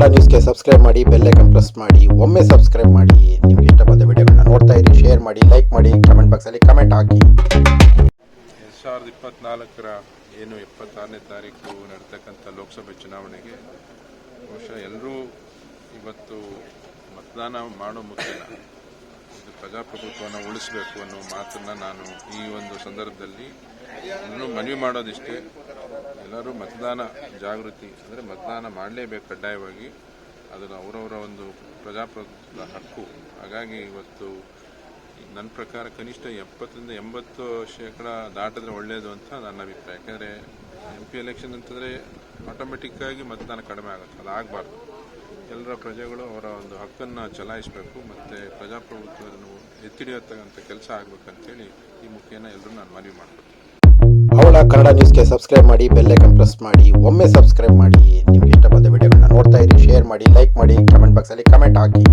ಕನ್ನಡ ನ್ಯೂಸ್ಗೆ ಸಬ್ಸ್ಕ್ರೈಬ್ ಮಾಡಿ bell icon press ಮಾಡಿ, ಒಮ್ಮೆ ಸಬ್ಸ್ಕ್ರೈಬ್ ಮಾಡಿ. ನಿಮಗೆ ಇಷ್ಟ ಬಂದ ವಿಡಿಯೋಗಳನ್ನ ನೋಡ್ತಾ ಇರಿ, ಶೇರ್ ಮಾಡಿ, ಲೈಕ್ ಮಾಡಿ ಕಮೆಂಟ್ ಬಾಕ್ಸಲ್ಲಿ ಕಮೆಂಟ್ ಹಾಕಿ. ಎರಡು ಸಾವಿರದ ಇಪ್ಪತ್ನಾಲ್ಕರ ಏನು ಎಪ್ಪತ್ತಾರನೇ ತಾರೀಕು ನಡ್ತಕ್ಕಂಥ ಲೋಕಸಭೆ ಚುನಾವಣೆಗೆ ಬಹುಶಃ ಎಲ್ಲರೂ ಇವತ್ತು ಮತದಾನ ಮಾಡೋ ಮುಖ್ಯನ ಇದು ಪ್ರಜಾಪ್ರಭುತ್ವವನ್ನು ಉಳಿಸಬೇಕು ಅನ್ನೋ ಮಾತನ್ನು ನಾನು ಈ ಒಂದು ಸಂದರ್ಭದಲ್ಲಿ ಇನ್ನೂ ಮನವಿ ಮಾಡೋದಿಷ್ಟೇ. ಎಲ್ಲರೂ ಮತದಾನ ಜಾಗೃತಿ ಅಂದರೆ ಮತದಾನ ಮಾಡಲೇಬೇಕು ಕಡ್ಡಾಯವಾಗಿ. ಅದನ್ನು ಅವರವರ ಒಂದು ಪ್ರಜಾಪ್ರಭುತ್ವದ ಹಕ್ಕು. ಹಾಗಾಗಿ ಇವತ್ತು ನನ್ನ ಪ್ರಕಾರ ಕನಿಷ್ಠ ಎಪ್ಪತ್ತರಿಂದ ಎಂಬತ್ತು ಶೇಕಡ ದಾಟಿದ್ರೆ ಒಳ್ಳೆಯದು ಅಂತ ನನ್ನ ಅಭಿಪ್ರಾಯ. ಯಾಕಂದರೆ ಎಂ ಪಿ ಎಲೆಕ್ಷನ್ ಅಂತಂದರೆ ಆಟೋಮೆಟಿಕ್ಕಾಗಿ ಮತದಾನ ಕಡಿಮೆ ಆಗುತ್ತೆ. ಅದು ಆಗಬಾರ್ದು. ಎಲ್ಲರ ಪ್ರಜೆಗಳು ಅವರ ಒಂದು ಹಕ್ಕನ್ನು ಚಲಾಯಿಸಬೇಕು. ಮತ್ತು ಪ್ರಜಾಪ್ರಭುತ್ವವನ್ನು ಎತ್ತಿಡಿಯತಕ್ಕಂಥ ಕೆಲಸ ಆಗಬೇಕಂತೇಳಿ ಈ ಮುಖೇನ ಎಲ್ಲರೂ ನಾನು ಮನವಿ ಮಾಡ್ತೀನಿ ಕನ್ನಡ ನ್ಯೂಸ್ಗೆ ಸಬ್ಸ್ಕ್ರೈಬ್ ಮಾಡಿ ಬೆಲ್ಲೈಕನ್ ಪ್ರೆಸ್ ಮಾಡಿ, ಒಮ್ಮೆ ಸಬ್ಸ್ಕ್ರೈಬ್ ಮಾಡಿ. ನಿಮ್ಗೆ ಇಷ್ಟ ಬಂದ ವಿಡಿಯೋಗಳನ್ನ ನೋಡ್ತಾ ಇರಿ ಶೇರ್ ಮಾಡಿ ಲೈಕ್ ಮಾಡಿ ಕಮೆಂಟ್ ಬಾಕ್ಸಲ್ಲಿ ಕಮೆಂಟ್ ಹಾಕಿ.